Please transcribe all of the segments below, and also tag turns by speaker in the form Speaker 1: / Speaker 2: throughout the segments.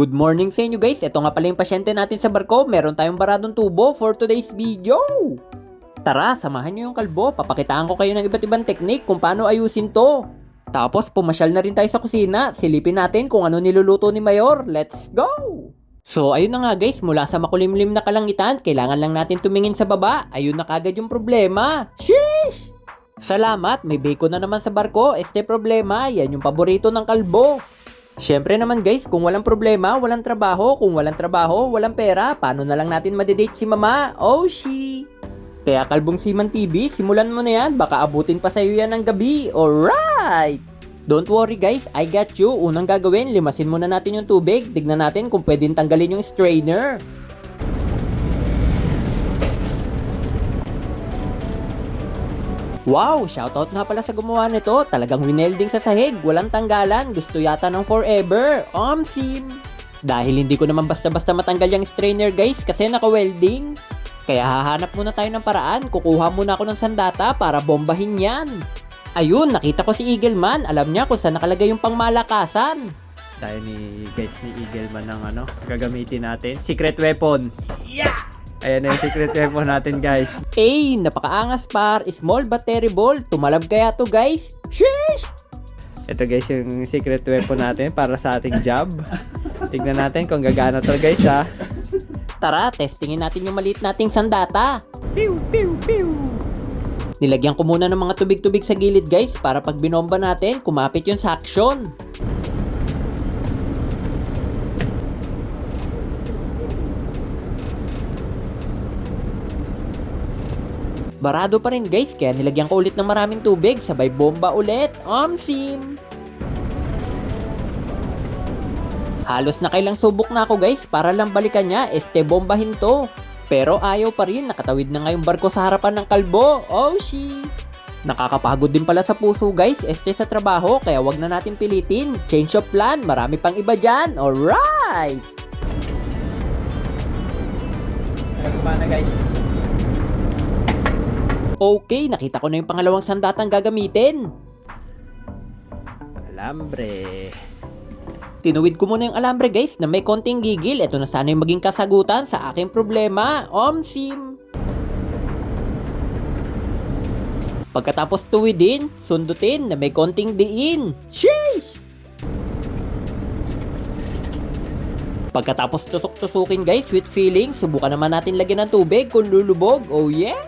Speaker 1: Good morning sa inyo guys. Ito nga pala yung pasyente natin sa barko. Meron tayong baradong tubo for today's video. Tara, samahan nyo yung kalbo. Papakitaan ko kayo ng iba't ibang teknik kung paano ayusin to. Tapos pumasyal na rin tayo sa kusina. Silipin natin kung ano niluluto ni Mayor. Let's go! So ayun na nga guys, mula sa makulimlim na kalangitan, kailangan lang natin tumingin sa baba. Ayun na kagad yung problema. Sheesh! Salamat, may bacon na naman sa barko. Este problema, yan yung paborito ng kalbo. Siyempre naman guys, kung walang problema, walang trabaho. Kung walang trabaho, walang pera. Paano na lang natin madidate si mama? Oh, she! Kaya Kalbong Siman TV, simulan mo na yan. Baka abutin pa sa'yo yan ng gabi. Alright! Don't worry guys, I got you. Unang gagawin, limasin muna natin yung tubig. Tignan natin kung pwedeng tanggalin yung strainer. Wow! Shoutout nga pala sa gumawa nito. Talagang winelding sa sahig. Walang tanggalan. Gusto yata ng forever. Omsim! Dahil hindi ko naman basta-basta matanggal yung strainer guys kasi naka-welding. Kaya hahanap muna tayo ng paraan. Kukuha muna ako ng sandata para bombahin yan. Ayun, nakita ko si Eagleman. Alam niya kung saan nakalagay yung pangmalakasan.
Speaker 2: tayo ni guys ni Eagleman ng ano gagamitin natin secret weapon yeah ayan na yung secret weapon natin guys
Speaker 1: Eh, napakaangas par. Small but terrible. Tumalab kaya to guys. Sheesh!
Speaker 2: ito guys yung secret weapon natin para sa ating job tignan natin kung gagana to guys ha
Speaker 1: Tara, testingin natin yung maliit nating sandata. Pew, pew, pew. Nilagyan ko muna ng mga tubig-tubig sa gilid guys para pag binomba natin, kumapit yung suction. Barado pa rin guys, kaya nilagyan ko ulit ng maraming tubig, sabay bomba ulit. Omsim! Halos na kailang subok na ako guys para lang balikan niya, este bombahin to. Pero ayaw pa rin, nakatawid na nga yung barko sa harapan ng kalbo. Oh, she! Nakakapagod din pala sa puso guys, este sa trabaho, kaya wag na natin pilitin. Change of plan, marami pang iba dyan. Alright!
Speaker 2: na guys
Speaker 1: Okay, nakita ko na yung pangalawang sandatang gagamitin.
Speaker 2: alambre
Speaker 1: Tinuwid ko muna yung alambre guys na may konting gigil. Ito na sana yung maging kasagutan sa aking problema. Omsim! Pagkatapos tuwidin, sundutin na may konting diin. Sheesh! Pagkatapos tusok-tusukin guys with feeling, subukan naman natin lagyan ng tubig kung lulubog. Oh yeah!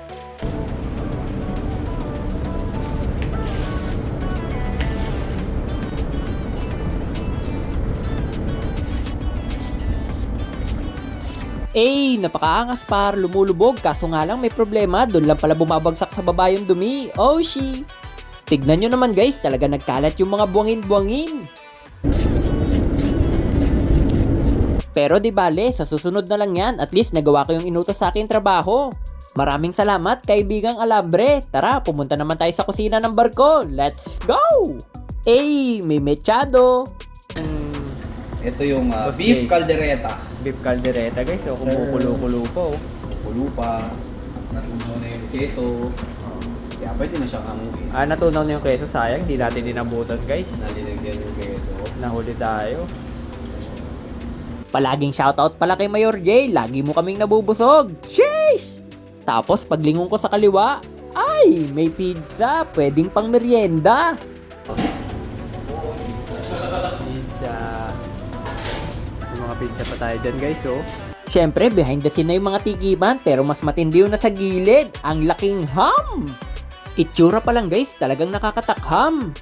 Speaker 1: Eh, napakaangas par, lumulubog kaso nga lang may problema, doon lang pala bumabagsak sa baba yung dumi. Oh, she! Tignan nyo naman guys, talaga nagkalat yung mga buwangin-buwangin. Pero di bale, sa susunod na lang yan, at least nagawa ko yung inutos sa akin trabaho. Maraming salamat, kaibigang Alambre. Tara, pumunta naman tayo sa kusina ng barko. Let's go! Eh, may mechado.
Speaker 3: Ito yung
Speaker 2: Boss
Speaker 3: beef caldereta.
Speaker 2: Beef caldereta guys so kumukulo-kulo po
Speaker 3: Kulo pa. Natunaw na yung keso. Kaya pwede na siyang hanguin.
Speaker 2: ah natunaw na yung keso sayang di natin dinabutan guys
Speaker 3: Nalinagyan yung keso.
Speaker 2: nahuli tayo
Speaker 1: Palaging shoutout pala kay Mayor J. Lagi mo kaming nabubusog. Sheesh! Tapos paglingon ko sa kaliwa, ay, may pizza. Pwedeng pang merienda.
Speaker 2: Pizza pa tayo dyan guys oh
Speaker 1: Siyempre, behind the scene na yung mga tikiman, pero mas matindi yung nasa gilid. Ang laking ham! Itsura pa lang guys, talagang nakakatakham.